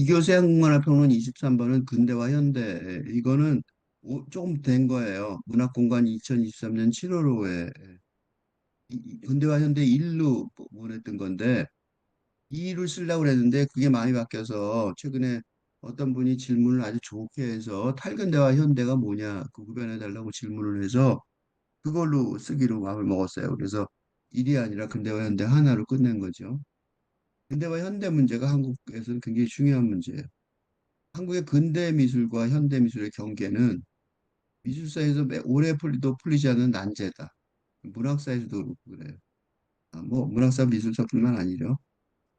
이교세 한국문화 평론 23번은 근대와 현대 이거는 오- 조금 된 거예요. 문학공간 2023년 7월호에 근대와 현대 일로 보냈던 건데 이를 쓰려고 그랬는데 그게 많이 바뀌어서 최근에 어떤 분이 질문을 아주 좋게 해서 탈근대와 현대가 뭐냐 그 구별해 달라고 질문을 해서 그걸로 쓰기로 마음을 먹었어요. 그래서 일이 아니라 근대와 현대 하나로 끝낸 거죠. 근대와 현대 문제가 한국에서는 굉장히 중요한 문제예요. 한국의 근대 미술과 현대 미술의 경계는 미술사에서 매- 오래 풀리도 풀리지 않는 난제다. 문학사에서도 그렇고 그래요. 아, 뭐 문학사 미술사뿐만 아니죠.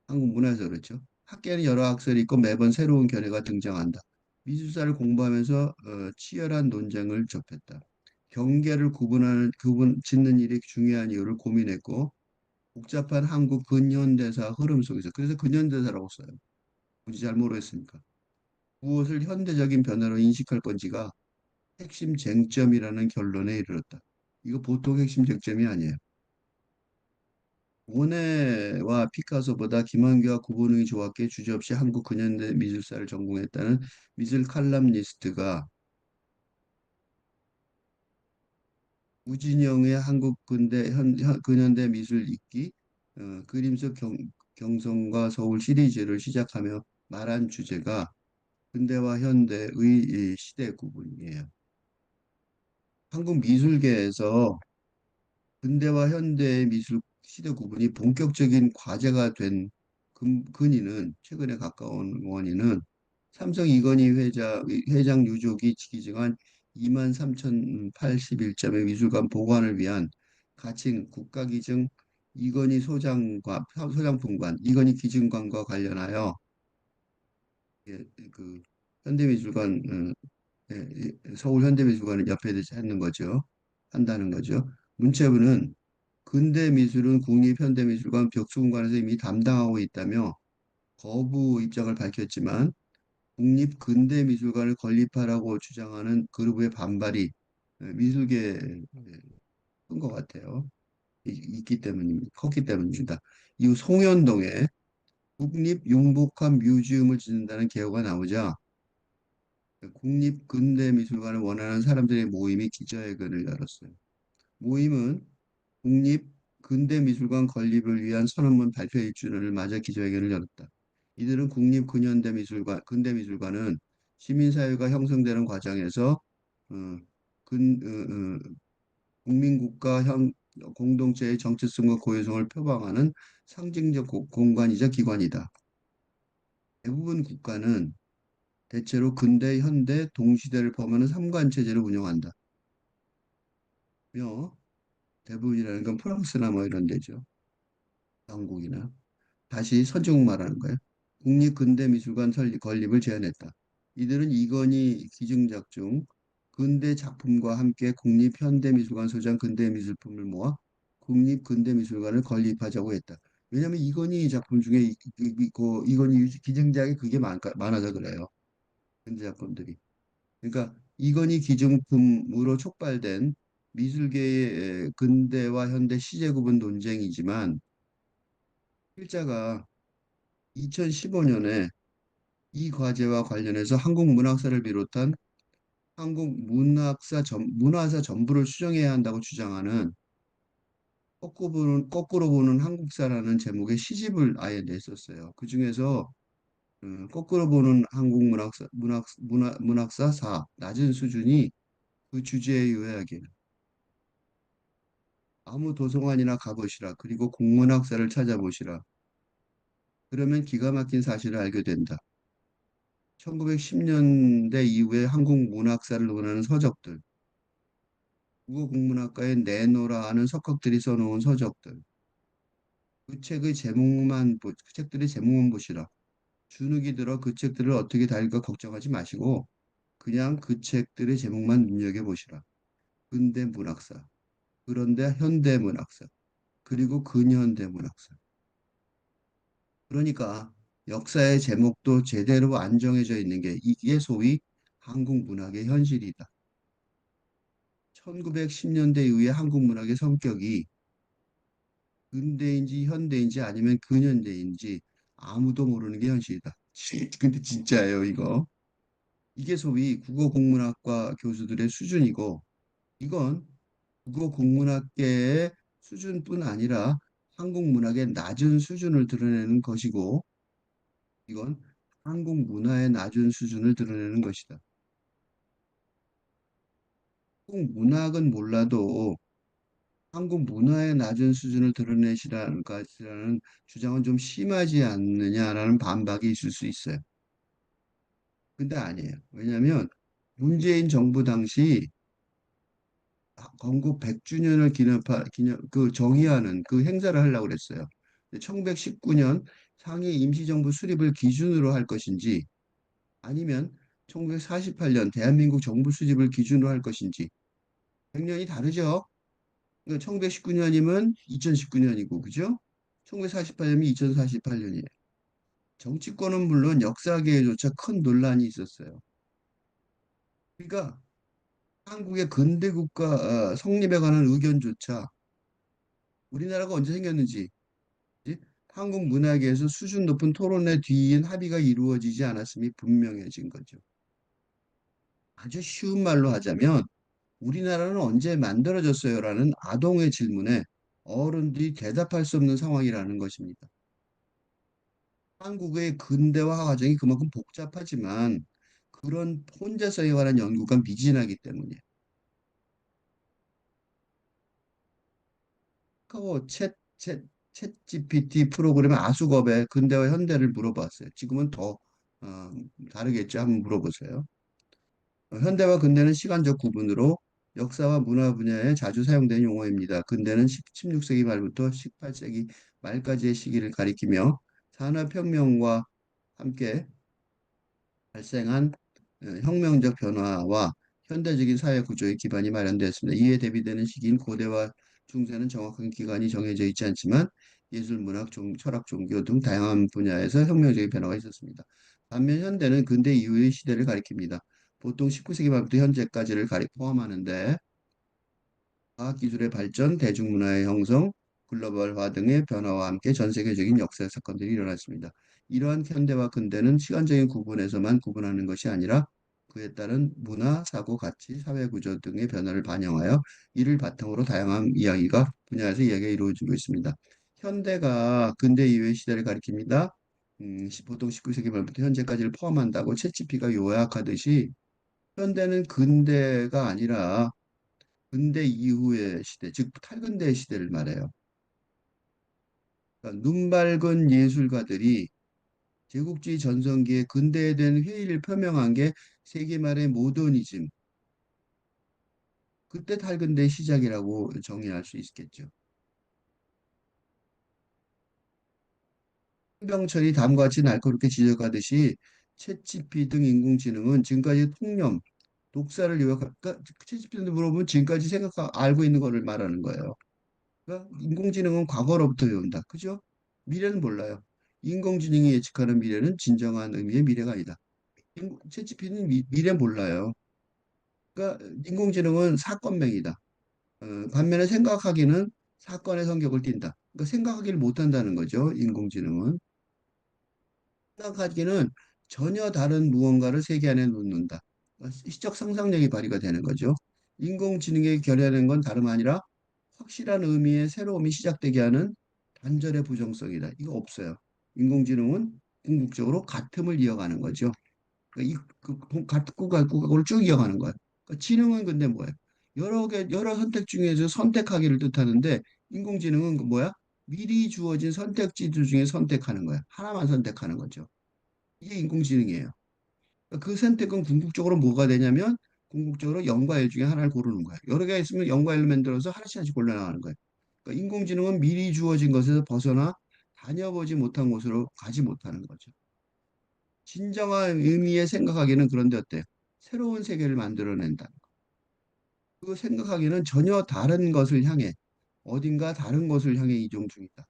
한국 문화에서 그렇죠. 학계는 여러 학설이 있고 매번 새로운 견해가 등장한다. 미술사를 공부하면서 어, 치열한 논쟁을 접했다. 경계를 구분하는 구분 짓는 일이 중요한 이유를 고민했고 복잡한 한국 근현대사 흐름 속에서 그래서 근현대사라고 써요. 굳이 잘 모르겠으니까. 무엇을 현대적인 변화로 인식할 건지가 핵심 쟁점이라는 결론에 이르렀다. 이거 보통 핵심 쟁점이 아니에요. 모네와 피카소보다 김한규와 구본웅이 좋았기에 주저없이 한국 근현대 미술사를 전공했다는 미술 칼럼니스트가 우진영의 한국 근대 현, 현- 근현대 미술 읽기 어, 그림 속 경, 경성과 서울 시리즈를 시작하며 말한 주제가 근대와 현대의 이 시대 구분이에요. 한국 미술계에서 근대와 현대의 미술 시대 구분이 본격적인 과제가 된 근, 근인은 최근에 가까운 원인은 삼성 이건희 회장, 회장 유족이 기증한 23,081점의 미술관 보관을 위한 가칭 국가기증 이건희 소장과 소장품관, 이건희 기증관과 관련하여 예, 그 현대미술관 어, 예, 예, 서울 현대미술관을 옆에 하는 거죠. 한다는 거죠. 문체부는 근대 미술은 국립현대미술관 벽수공관에서 이미 담당하고 있다며 거부 입장을 밝혔지만 국립 근대 미술관을 건립하라고 주장하는 그룹의 반발이 미술계에 큰 것 같아요. 이- 있기 때문입니다. 컸기 때문입니다. 이후 송현동에 국립융복합 뮤지엄을 짓는다는 계획가 나오자 국립 근대 미술관을 원하는 사람들의 모임이 기자회견을 열었어요. 모임은 국립 근대 미술관 건립을 위한 선언문 발표 일주를 맞아 기자회견을 열었다. 이들은 국립 근현대 미술관, 근대 미술관은 시민사회가 형성되는 과정에서 어, 근, 어, 어, 국민국가 형 공동체의 정체성과 고유성을 표방하는 상징적 고- 공간이자 기관이다. 대부분 국가는 대체로 근대, 현대, 동시대를 포함하는 삼관 체제를 운영한다. 며 대부분이라는 건 프랑스나 뭐 이런 데죠. 영국이나. 다시 선진국 말하는 거예요. 국립근대미술관 설립, 건립을 제안했다. 이들은 이건희 기증작 중 근대 작품과 함께 국립현대미술관 소장 근대미술품을 모아 국립근대미술관을 건립하자고 했다. 왜냐하면 이건희 작품 중에 그 이건희 기증작이 그게 많, 많아서 그래요. 근대 작품들이. 그러니까 이건희 기증품으로 촉발된 미술계의 근대와 현대 시제 구분 논쟁이지만 필자가 2015년에 이 과제와 관련해서 한국 문학사를 비롯한 한국 문학사 전, 문화사 전부를 수정해야 한다고 주장하는 거꾸로 보는, 거꾸로 보는 한국사라는 제목의 시집을 아예 냈었어요. 그 중에서 음, 거꾸로 보는 한국 문학사, 문학, 문학, 문학사 사 낮은 수준이 그 주제의 요약이에요. 아무 도서관이나 가보시라. 그리고 국문학사를 찾아보시라. 그러면 기가 막힌 사실을 알게 된다. 1910년대 이후에 한국 문학사를 논하는 서적들, 국어국문학과에 내노라 하는 석학들이 써놓은 서적들, 그 책의 제목만, 보- 그 책들의 제목만 보시라. 주눅이 들어 그 책들을 어떻게 다룰까 걱정하지 마시고 그냥 그 책들의 제목만 눈여겨보시라. 근대 문학사, 그런데 현대 문학사, 그리고 근현대 문학사. 그러니까 역사의 제목도 제대로 안 정해져 있는 게 이게 소위 한국 문학의 현실이다. 1910년대 이후의 한국 문학의 성격이 근대인지 현대인지 아니면 근현대인지 아무도 모르는 게 현실이다. 근데 진짜예요, 이거. 이게 소위 국어 국문학과 교수들의 수준이고, 이건 국어 국문학계의 수준뿐 아니라 한국 문학의 낮은 수준을 드러내는 것이고, 이건 한국 문화의 낮은 수준을 드러내는 것이다. 한국 문학은 몰라도 한국 문화의 낮은 수준을 드러내시라는 주장은 좀 심하지 않느냐라는 반박이 있을 수 있어요. 근데 아니에요. 왜냐하면 문재인 정부 당시 건국 100주년을 기념하, 기념, 그 정의하는 그 행사를 하려고 그랬어요. 1919년 상해 임시정부 수립을 기준으로 할 것인지 아니면 1948년 대한민국 정부 수립을 기준으로 할 것인지 100년이 다르죠. 1919년이면 2019년이고 그죠? 1948년이 2048년이에요. 정치권은 물론 역사계에조차 큰 논란이 있었어요. 그러니까 한국의 근대 국가 어, 성립에 관한 의견조차 우리나라가 언제 생겼는지 예? 한국 문학에서 수준 높은 토론의 뒤인 합의가 이루어지지 않았음이 분명해진 거죠. 아주 쉬운 말로 하자면 우리나라는 언제 만들어졌어요 라는 아동의 질문에 어른들이 대답할 수 없는 상황이라는 것입니다. 한국의 근대화 과정이 그만큼 복잡하지만 그런 혼자서에 관한 연구가 미진하기 때문이에요. 카카오 챗, 챗, 챗 GPT 프로그램 아수겁의 근대와 현대를 물어봤어요. 지금은 더 어, 다르겠죠. 한번 물어보세요. 어, 현대와 근대는 시간적 구분으로 역사와 문화 분야에 자주 사용된 용어입니다. 근대는 16세기 말부터 18세기 말까지의 시기를 가리키며 산업혁명과 함께 발생한 어, 혁명적 변화와 현대적인 사회 구조의 기반이 마련되었습니다. 이에 대비되는 시기인 고대와 중세는 정확한 기간이 정해져 있지 않지만 예술, 문학, 종, 철학, 종교 등 다양한 분야에서 혁명적인 변화가 있었습니다. 반면 현대는 근대 이후의 시대를 가리킵니다. 보통 19세기 말부터 현재까지를 가리 포함하는데 과학기술의 발전, 대중문화의 형성, 글로벌화 등의 변화와 함께 전 세계적인 역사 사건들이 일어났습니다. 이러한 현대와 근대는 시간적인 구분에서만 구분하는 것이 아니라 그에 따른 문화, 사고, 가치, 사회 구조 등의 변화를 반영하여 이를 바탕으로 다양한 이야기가 분야에서 이야기가 이루어지고 있습니다. 현대가 근대 이후의 시대를 가리킵니다. 음, 보통 19세기 말부터 현재까지를 포함한다고 채치피가 요약하듯이 현대는 근대가 아니라 근대 이후의 시대, 즉 탈근대 시대를 말해요. 그러니까 눈 밝은 예술가들이 제국주의 전성기에 근대에 대한 회의를 표명한 게 세계 말의 모더니즘. 그때 탈근대 시작이라고 정의할 수 있겠죠. 병철이 다음과 같이 날카롭게 지적하듯이 챗GPT 등 인공지능은 지금까지 통념, 독사를 요약할까? 그러니까 챗GPT한테 물어보면 지금까지 생각 알고 있는 거를 말하는 거예요. 그러니까 인공지능은 과거로부터 배운다. 그죠? 미래는 몰라요. 인공지능이 예측하는 미래는 진정한 의미의 미래가 아니다. 미, 미래 몰라요. 그러니까 인공지능은 사건명이다. 어, 반면에 생각하기는 사건의 성격을 띈다. 그러니까 생각하기를 못한다는 거죠. 인공지능은. 생각하기는 전혀 다른 무언가를 세계 안에 놓는다. 시적 상상력이 발휘가 되는 거죠. 인공지능의 결여된 건 다름 아니라 확실한 의미의 새로움이 시작되게 하는 단절의 부정성이다. 이거 없어요. 인공지능은 궁극적으로 같음을 이어가는 거죠. 그러니까 이 그, 같고 같고를 쭉 이어가는 거예요. 그러니까 지능은 근데 뭐예요? 여러 개 여러 선택 중에서 선택하기를 뜻하는데 인공지능은 그 뭐야? 미리 주어진 선택지들 중에 선택하는 거야. 하나만 선택하는 거죠. 이게 인공지능이에요. 그러니까 그 선택은 궁극적으로 뭐가 되냐면 궁극적으로 0과 1 중에 하나를 고르는 거야. 여러 개가 있으면 0과 1로 만들어서 하나씩 하나씩 골라나가는 거예요. 그러니까 인공지능은 미리 주어진 것에서 벗어나 다녀보지 못한 곳으로 가지 못하는 거죠. 진정한 의미의 생각하기는 그런데 어때요? 새로운 세계를 만들어낸다. 그 생각하기는 전혀 다른 것을 향해 어딘가 다른 것을 향해 이동 중이다.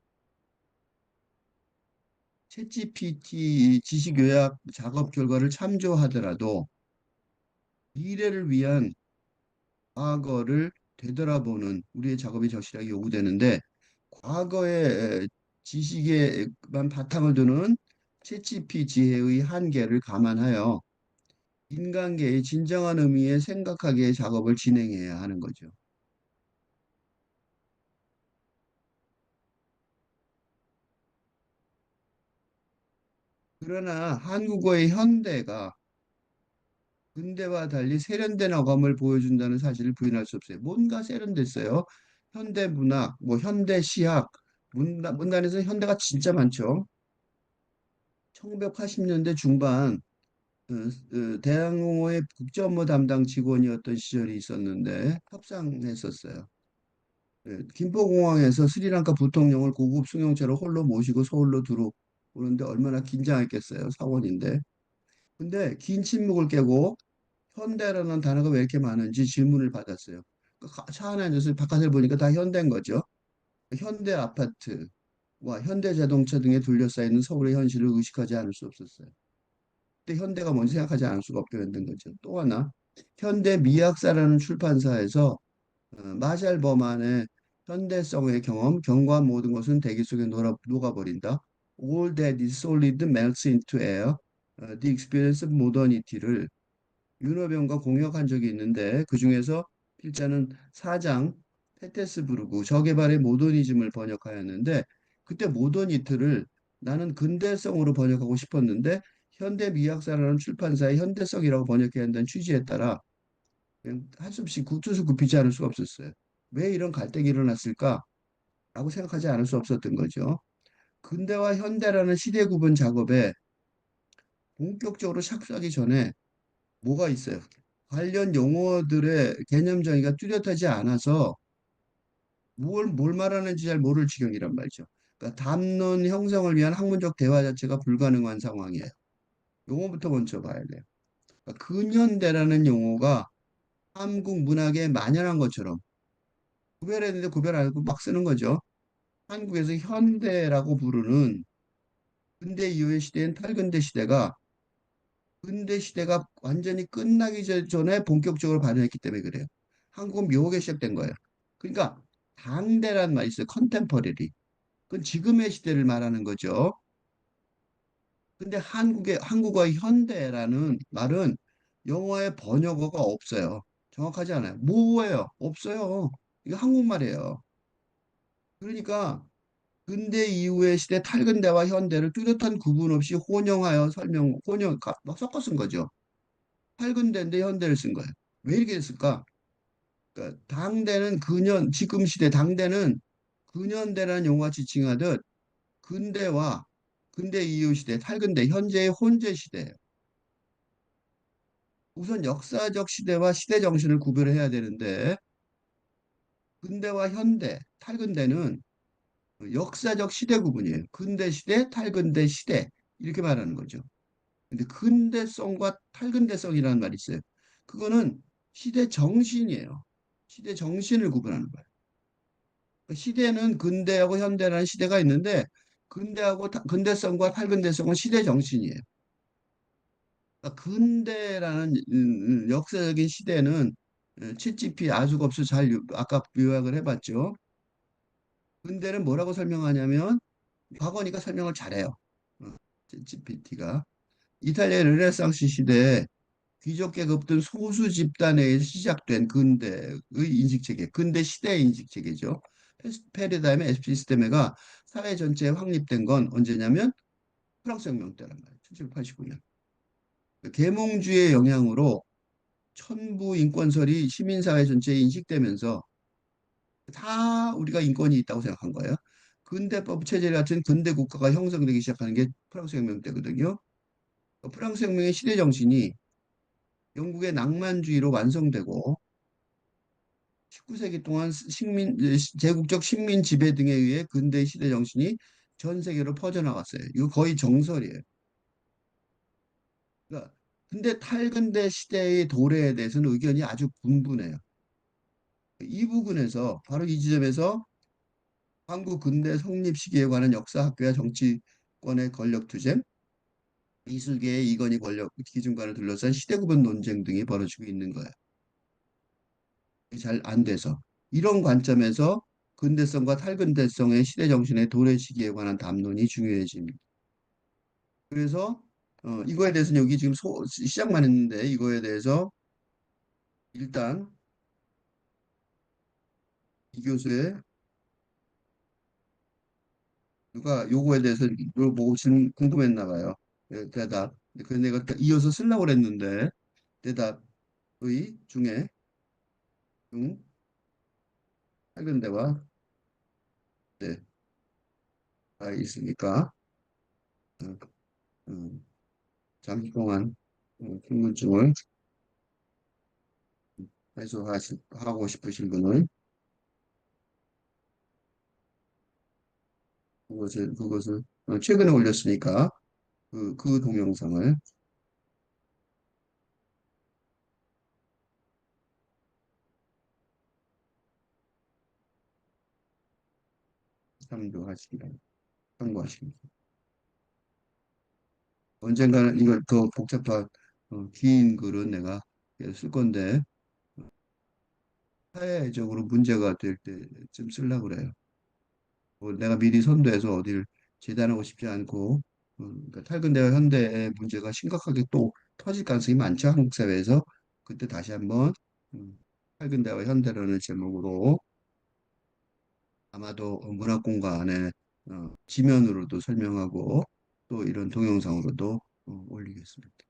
챗GPT 지식 요약 작업 결과를 참조하더라도 미래를 위한 과거를 되돌아보는 우리의 작업이 절실하게 요구되는데 과거의 지식에만 바탕을 두는 채찌피 지혜의 한계를 감안하여 인간계의 진정한 의미의 생각하기의 작업을 진행해야 하는 거죠. 그러나 한국어의 현대가 근대와 달리 세련된 어감을 보여준다는 사실을 부인할 수 없어요. 뭔가 세련됐어요. 현대 문학, 뭐 현대 시학, 문단, 문단에서 현대가 진짜 많죠. 1980년대 중반 어, 어, 대학로의 국제업무 담당 직원이었던 시절이 있었는데 협상했었어요. 예, 김포공항에서 스리랑카 부통령을 고급 승용차로 홀로 모시고 서울로 들어오는데 얼마나 긴장했겠어요. 사원인데. 근데 긴 침묵을 깨고 현대라는 단어가 왜 이렇게 많은지 질문을 받았어요. 그 가- 차 안에 앉아서 바깥을 보니까 다 현대인 거죠. 현대 아파트와 현대 자동차 등에 둘러싸이는 서울의 현실을 의식하지 않을 수 없었어요. 근데 현대가 뭔지 생각하지 않을 수가 없게 만든 거죠. 또 하나, 현대 미학사라는 출판사에서 어, 마샬 버만의 현대성의 경험, 경관 모든 것은 대기 속에 녹아, 녹아버린다. All that is solid melts into air. 어, The experience of modernity를 윤호병과 공역한 적이 있는데 그 중에서 필자는 사장 페테스부르크 저개발의 모더니즘을 번역하였는데 그때 모더니트를 나는 근대성으로 번역하고 싶었는데 현대 미학사라는 출판사의 현대성이라고 번역해야 한다는 취지에 따라 그냥 할수 없이 국투수 굽히지 않을 수가 없었어요. 왜 이런 갈등이 일어났을까? 라고 생각하지 않을 수 없었던 거죠. 근대와 현대라는 시대 구분 작업에 본격적으로 착수하기 전에 뭐가 있어요? 관련 용어들의 개념 정의가 뚜렷하지 않아서 뭘, 뭘 말하는지 잘 모를 지경이란 말이죠. 그러니까 담론 형성을 위한 학문적 대화 자체가 불가능한 상황이에요. 용어부터 먼저 봐야 돼요. 그러니까 근현대라는 용어가 한국 문학에 만연한 것처럼 구별했는데 구별 안 하고 막 쓰는 거죠. 한국에서 현대라고 부르는 근대 이후의 시대인 탈근대 시대가 근대 시대가 완전히 끝나기 전- 전에 본격적으로 발현했기 때문에 그래요. 한국은 묘하게 시작된 거예요. 그러니까 당대란 말이 있어요. 컨템퍼러리. 그건 지금의 시대를 말하는 거죠. 근데 한국의 한국어의 현대라는 말은 영어의 번역어가 없어요. 정확하지 않아요. 뭐예요? 없어요. 이거 한국말이에요. 그러니까 근대 이후의 시대 탈근대와 현대를 뚜렷한 구분 없이 혼용하여 설명, 혼용, 섞어 쓴 거죠. 탈근대인데 현대를 쓴 거예요. 왜 이렇게 됐을까? 그러니까 당대는 근현, 지금 시대 당대는 근현대라는 용어가 지칭하듯 근대와 근대 이후 시대, 탈근대, 현재의 혼재 시대예요. 우선 역사적 시대와 시대 정신을 구별해야 되는데 근대와 현대, 탈근대는 역사적 시대 구분이에요. 근대 시대, 탈근대 시대 이렇게 말하는 거죠. 근데 근대성과 탈근대성이라는 말이 있어요. 그거는 시대 정신이에요. 시대 정신을 구분하는 거예요. 그러니까 시대는 근대하고 현대라는 시대가 있는데 근대하고 타- 근대성과 탈근대성은 시대 정신이에요. 그러니까 근대라는 음, 음, 역사적인 시대는 어, 챗GPT 아주겁수 잘 요- 아까 요약을 해봤죠. 근대는 뭐라고 설명하냐면 과거니까 설명을 잘해요. 어, 챗GPT가 이탈리아 르네상스 시대에 귀족 계급들 소수 집단에 시작된 근대의 인식 체계, 근대 시대의 인식 체계죠. 페르다임의 에피스테메가 사회 전체에 확립된 건 언제냐면 프랑스 혁명 때란 말이에요. 1789년. 계몽주의 영향으로 천부 인권설이 시민사회 전체에 인식되면서 다 우리가 인권이 있다고 생각한 거예요. 근대법 체제 같은 근대 국가가 형성되기 시작하는 게 프랑스 혁명 때거든요. 프랑스 혁명의 시대 정신이 영국의 낭만주의로 완성되고 19세기 동안 식민 제국적 식민 지배 등에 의해 근대 시대 정신이 전 세계로 퍼져나갔어요. 이거 거의 정설이에요. 그러니까 근데 탈근대 시대의 도래에 대해서는 의견이 아주 분분해요. 이 부분에서 바로 이 지점에서 한국 근대 성립 시기에 관한 역사 학교와 정치권의 권력 투쟁, 미술계의 이건희 권력 기준관을 둘러싼 시대 구분 논쟁 등이 벌어지고 있는 거예요. 잘 안 돼서 이런 관점에서 근대성과 탈근대성의 시대 정신의 도래 시기에 관한 담론이 중요해집니다. 그래서 어, 이거에 대해서는 여기 지금 소, 시작만 했는데 이거에 대해서 일단 이 교수의 누가 요거에 대해서 보고 질문 궁금했나 봐요. 예, 대답. 그래서 내가 이어서 쓰려고 그랬는데 대답의 중에 중 최근대와 네, 가 있으니까 어, 음, 잠시 동안 어, 궁금증을 해소하고 싶으신 분은 그것을 그것을 어, 최근에 올렸으니까 그, 그 동영상을 참조하시기 바랍니다. 참고하시기 바랍니다. 언젠가는 이걸 더 복잡한 어, 긴 글은 내가 쓸 건데 사회적으로 문제가 될 때쯤 쓰려고 그래요. 뭐 내가 미리 선도해서 어디를 재단하고 싶지 않고 어, 그러니까 탈근대와 현대의 문제가 심각하게 또 터질 가능성이 많죠. 한국 사회에서 그때 다시 한번 음, 탈근대와 현대라는 제목으로 아마도 문학공간에 어, 지면으로도 설명하고 또 이런 동영상으로도 어, 올리겠습니다.